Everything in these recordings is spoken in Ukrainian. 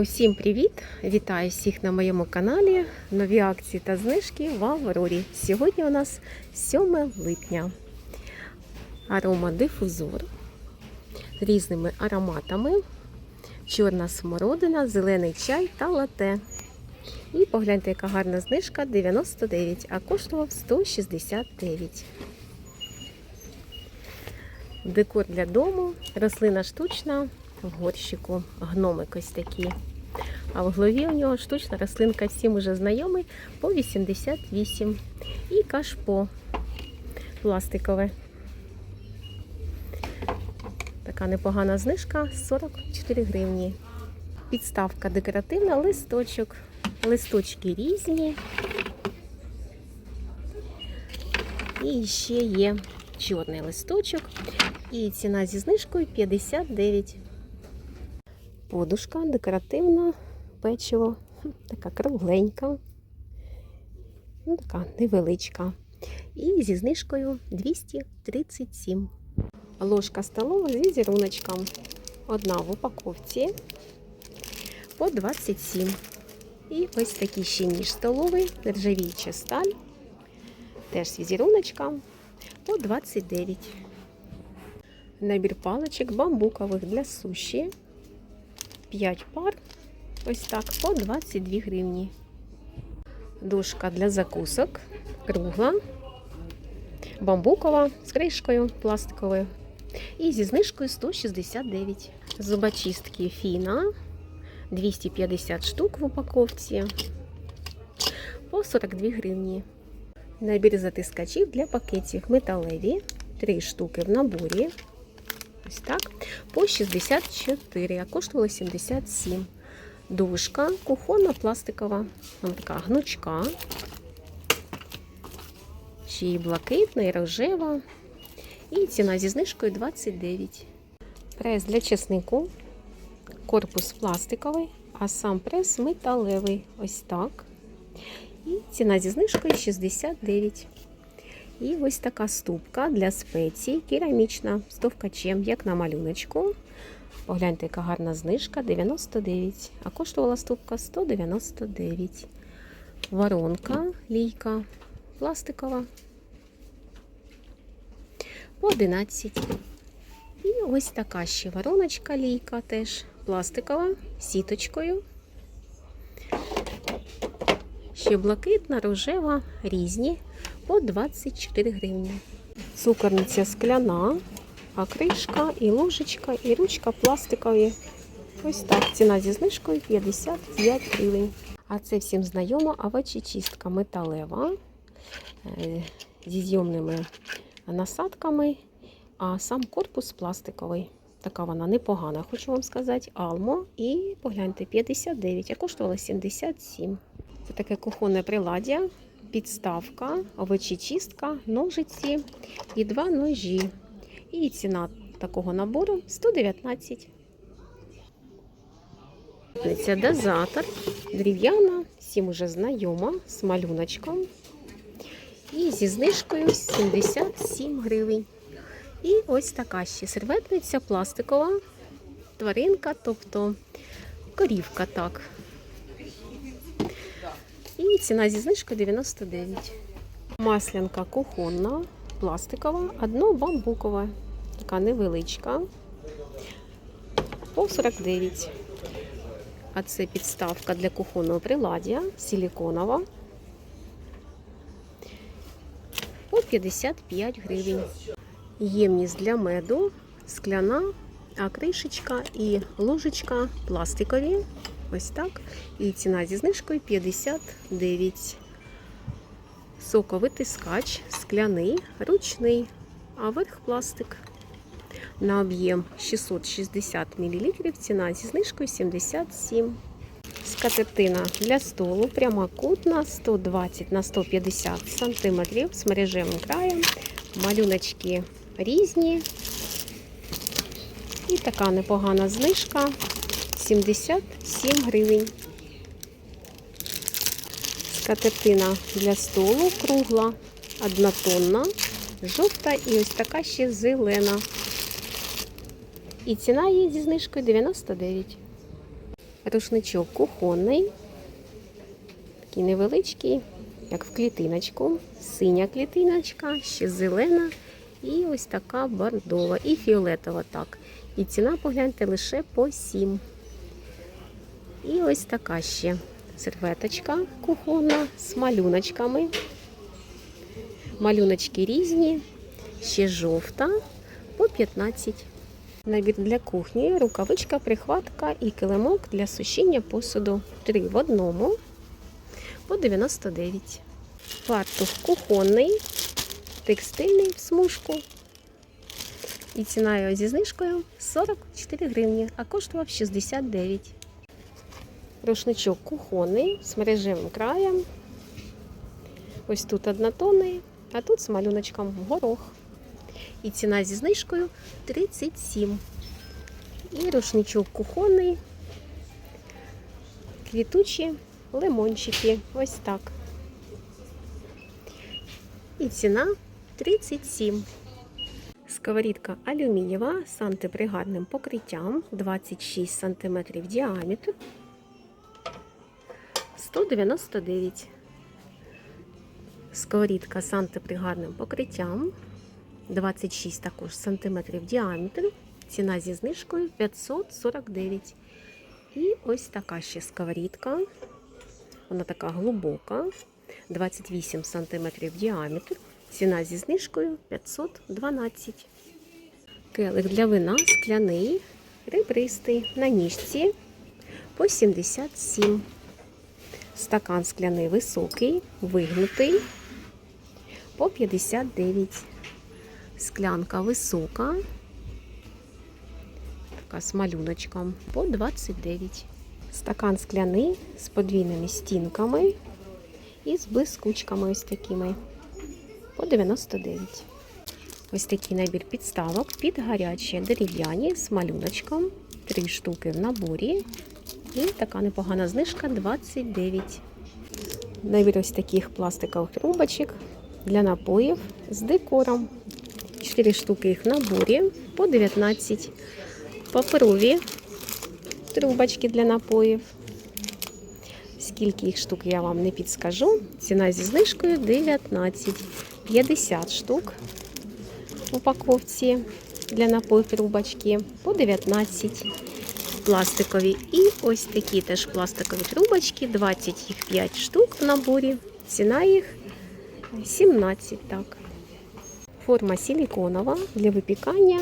Усім привіт! Вітаю всіх на моєму каналі. Нові акції та знижки в Аврорі. Сьогодні у нас 7 липня. Аромадифузор з різними ароматами. Чорна смородина, зелений чай та лате. І погляньте, яка гарна знижка 99, а коштував 169. Декор для дому, рослина штучна в горщику, гномик ось такі. А в голові у нього штучна рослинка, всім уже знайомий, по 88. І кашпо пластикове. Така непогана знижка 44 гривні. Підставка декоративна, листочок. Листочки різні. І ще є чорний листочок. І ціна зі знижкою 59. Подушка декоративна, печиво, така кругленька, ну, така невеличка. І зі знижкою 237. Ложка столова з візеруночком. Одна в упаковці по 27. І ось такий ще ніж столовий, нержавіюча сталь. Теж з візеруночком по 29. Набір паличок бамбукових для суші. 5 пар. Ось так, по 22 гривні. Дошка для закусок. Кругла. Бамбукова з кришкою пластиковою. І зі знижкою 169. Зубочистки Фіна. 250 штук в упаковці. По 42 гривні. Набір затискачів для пакетів металеві. 3 штуки в наборі. Ось так. По 64, а коштувало 77. Дужка кухонна пластикова. Вона така гнучка. Ще й блакитна, і рожева. І ціна зі знижкою 29. Прес для чеснику. Корпус пластиковий, а сам прес металевий. Ось так. І ціна зі знижкою 69. І ось така ступка для спецій, керамічна, з товкачем, як на малюночку. Погляньте, яка гарна знижка 99, а коштувала ступка 199. Воронка, лійка, пластикова. По 11. І ось така ще вороночка, лійка теж пластикова, сіточкою. Ще блакитна, рожева, різні по 24 гривні. Цукорниця скляна, а кришка, і ложечка, і ручка пластикові. Ось так. Ціна зі знижкою 55 гривень. А це всім знайома овочечистка металева е, зі зйомними насадками, а сам корпус пластиковий. Така вона непогана, хочу вам сказати. Алмо. І погляньте, 59, а коштувала 77. Це таке кухонне приладдя підставка, овочечистка, ножиці і два ножі. І ціна такого набору 119. Це дозатор, дерев'яна, всім уже знайома, з малюночком. І зі знижкою 77 гривень. І ось така ще серветниця пластикова, тваринка, тобто корівка так. І ціна зі знижкою 99. Маслянка кухонна, пластикова, одно бамбукова, така невеличка. По 49. А це підставка для кухонного приладдя, силіконова. По 55 гривень. Ємність для меду, скляна, а кришечка і ложечка пластикові. Ось так. І ціна зі знижкою 59. Соковитискач, скляний, ручний, а верх пластик. На об'єм 660 мл. Ціна зі знижкою 77. Скатертина для столу прямокутна 120 на 150 см з мережевим краєм. Малюночки різні. І така непогана знижка 77 гривень. Скатертина для столу кругла, однотонна, жовта і ось така ще зелена. І ціна її зі знижкою 99. Рушничок кухонний, такий невеличкий, як в клітиночку. Синя клітиночка, ще зелена і ось така бордова, і фіолетова так. І ціна, погляньте, лише по 7. І ось така ще серветочка кухонна з малюночками. Малюночки різні, ще жовта по 15. Набір для кухні, рукавичка, прихватка і килимок для сушіння посуду. Три в одному по 99. Фартух кухонний, текстильний в смужку. І ціна його зі знижкою 44 гривні, а коштував 69. Рушничок кухонний з мережевим краєм. Ось тут однотонний, а тут з малюночком горох. І ціна зі знижкою 37. І рушничок кухонний, квітучі лимончики. Ось так. І ціна 37. Сковорідка алюмінієва з антипригарним покриттям 26 см діаметр 199. Сковорідка з антипригарним покриттям 26 також сантиметрів діаметр. Ціна зі знижкою 549. І ось така ще сковорідка. Вона така глибока, 28 сантиметрів діаметр. Ціна зі знижкою 512. Келих для вина скляний, ребристий на ніжці по 77. Стакан скляний високий, вигнутий по 59. Склянка висока, така з малюночком по 29. Стакан скляний з подвійними стінками і з блискучками ось такими по 99. Ось такий набір підставок під гарячі дерев'яні з малюночком. Три штуки в наборі. І така непогана знижка 29. Набір ось таких пластикових трубочок для напоїв з декором. 4 штуки їх в наборі по 19. Паперові трубочки для напоїв. Скільки їх штук я вам не підскажу. Ціна зі знижкою 19. 50 штук в упаковці для напоїв трубочки по 19 пластикові. І ось такі теж пластикові трубочки, 25 їх 5 штук в наборі. Ціна їх 17. так. Форма силіконова для випікання.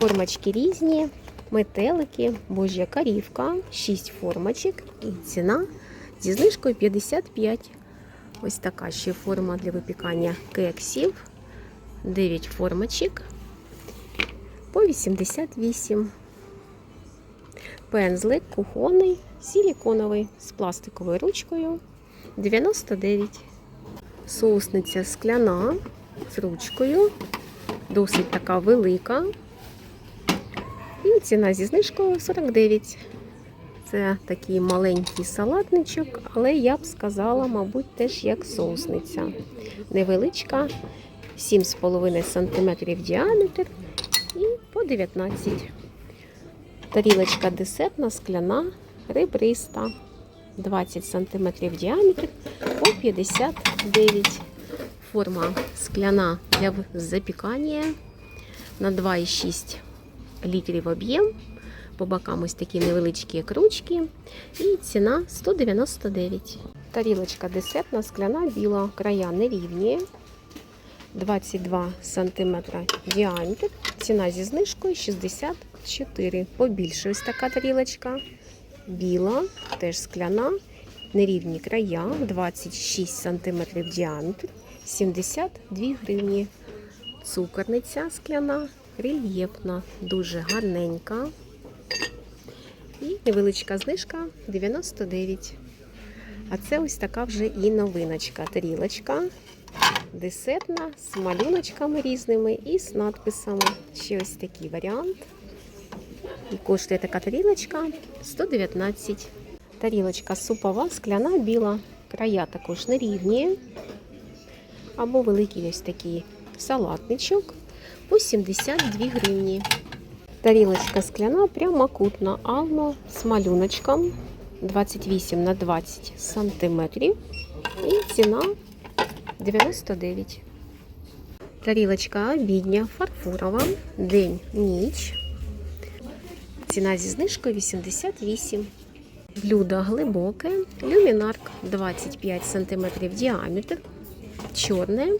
Формочки різні, метелики, божя корівка, 6 формочок і ціна зі знижкою 55. Ось така ще форма для випікання кексів. 9 формочок по 88. Пензлик кухонний, силіконовий з пластиковою ручкою 99. Соусниця скляна з ручкою, досить така велика. І ціна зі знижкою 49. Це такий маленький салатничок, але я б сказала, мабуть, теж як соусниця. Невеличка, 7,5 см діаметр і по 19. Тарілочка десертна, скляна, ребриста. 20 см діаметр по 59. Форма скляна для запікання на 2,6 літрів об'єм. По бокам ось такі невеличкі кручки. І ціна 199. Тарілочка десертна, скляна, біла, края нерівні. 22 см діаметр. Ціна зі знижкою 64. Побільше ось така тарілочка. Біла, теж скляна, нерівні края, 26 см діаметр, 72 гривні. Цукорниця скляна, рельєфна, дуже гарненька. І невеличка знижка 99. А це ось така вже і новиночка. Тарілочка десертна з малюночками різними і з надписами. Ще ось такий варіант. І коштує така тарілочка 119. Тарілочка супова, скляна, біла. Края також нерівні. Або великий ось такий салатничок по 72 гривні. Тарілочка скляна, прямокутна, алмо з малюночком 28 на 20 сантиметрів. І ціна 99. Тарілочка обідня, фарфорова, день, ніч. Ціна зі знижкою 88. Блюдо глибоке, люмінарк 25 см діаметр, чорне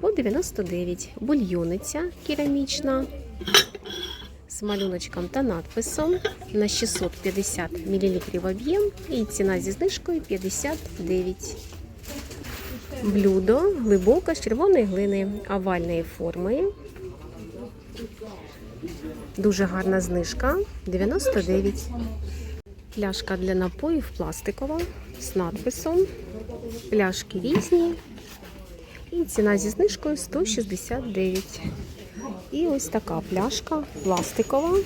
по 99. Бульйониця керамічна з малюночком та надписом на 650 мл об'єм і ціна зі знижкою 59. Блюдо глибоке з червоної глини овальної форми. Дуже гарна знижка 99. Пляшка для напоїв пластикова з надписом. Пляшки різні. І ціна зі знижкою 169. І ось така пляшка пластикова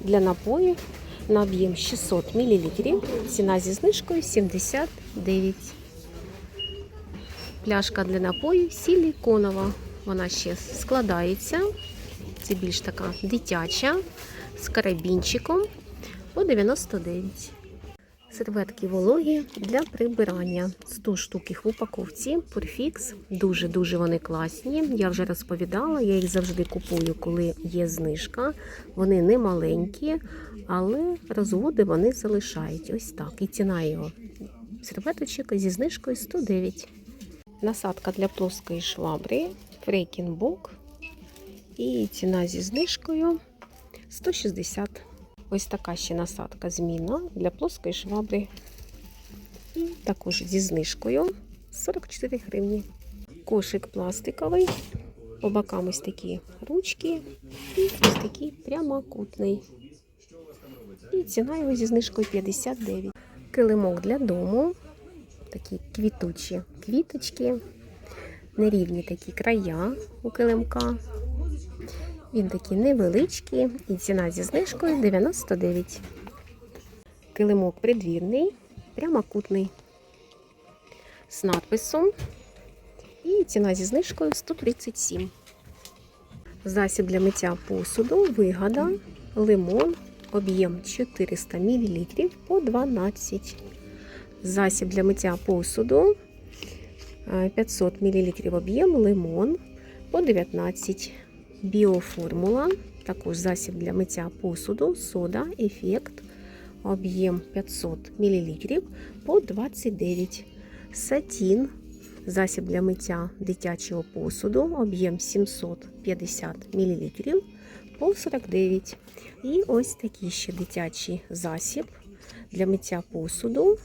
для напоїв на об'єм 600 мл. Ціна зі знижкою 79. Пляшка для напоїв силіконова. Вона ще складається. Це більш така дитяча з карабінчиком по 99. Серветки вологі для прибирання. 100 штук їх в упаковці. Пурфікс. Дуже-дуже вони класні. Я вже розповідала, я їх завжди купую, коли є знижка. Вони не маленькі, але розводи вони залишають. Ось так. І ціна його серветочок зі знижкою 109. Насадка для плоскої швабри. Фрейкінбок. І ціна зі знижкою 160. Ось така ще насадка змінна для плоскої швабри. Також зі знижкою 44 гривні. Кошик пластиковий. По бокам ось такі ручки. І ось такий прямокутний. І ціна його зі знижкою 59. Килимок для дому. Такі квітучі квіточки. Нерівні такі края у килимка. Він такий невеличкий і ціна зі знижкою 99. Килимок придвірний, прямокутний з надписом. І ціна зі знижкою 137. Засіб для миття посуду, вигада, лимон, об'єм 400 мл по 12. Засіб для миття посуду 500 мл об'єм, лимон по 19 Біоформула, також засіб для миття посуду, сода, ефект, об'єм 500 мл по 29. Сатін, засіб для миття дитячого посуду, об'єм 750 мл по 49. І ось такий ще дитячий засіб для миття посуду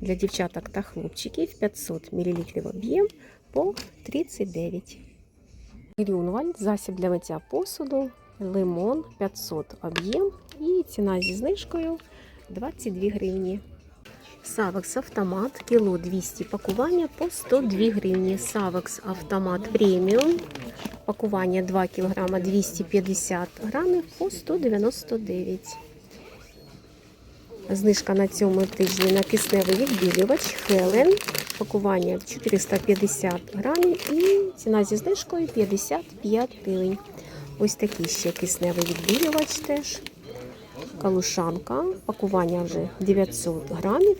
для дівчаток та хлопчиків 500 мл об'єм по 39. Грюнвальд, засіб для миття посуду, лимон 500 об'єм і ціна зі знижкою 22 гривні. Савекс автомат, кіло 200 пакування по 102 гривні. Савекс автомат преміум, пакування 2 кг 250 грамів по 199 Знижка на цьому тижні на кисневий відбілювач Хелен. Пакування 450 грамів і ціна зі знижкою 55 гривень. Ось такий ще кисневий відбілювач теж. Калушанка. Пакування вже 900 грамів.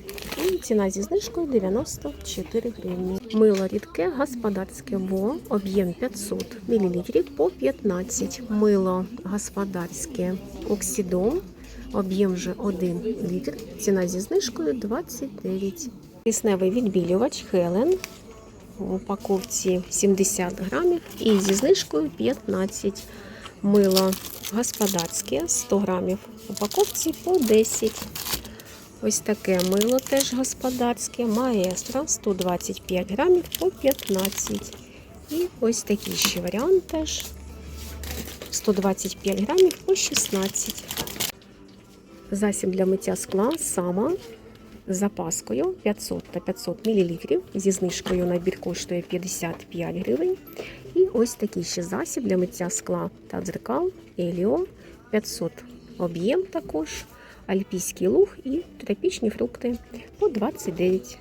І ціна зі знижкою 94 гривні. Мило рідке господарське ВО, об'єм 500 мл по 15. Мило господарське оксидом. Об'єм вже 1 літр. Ціна зі знижкою 29. Кисневий відбілювач Хелен в упаковці 70 грамів і зі знижкою 15 мило господарське 100 грамів в упаковці по 10. Ось таке мило теж господарське, маестро 125 грамів по 15. І ось такий ще варіант теж 125 грамів по 16. Засіб для миття скла сама з запаскою 500 та 500 мл. Зі знижкою набір коштує 55 гривень. І ось такий ще засіб для миття скла та дзеркал Еліо 500 об'єм також, альпійський луг і тропічні фрукти по 29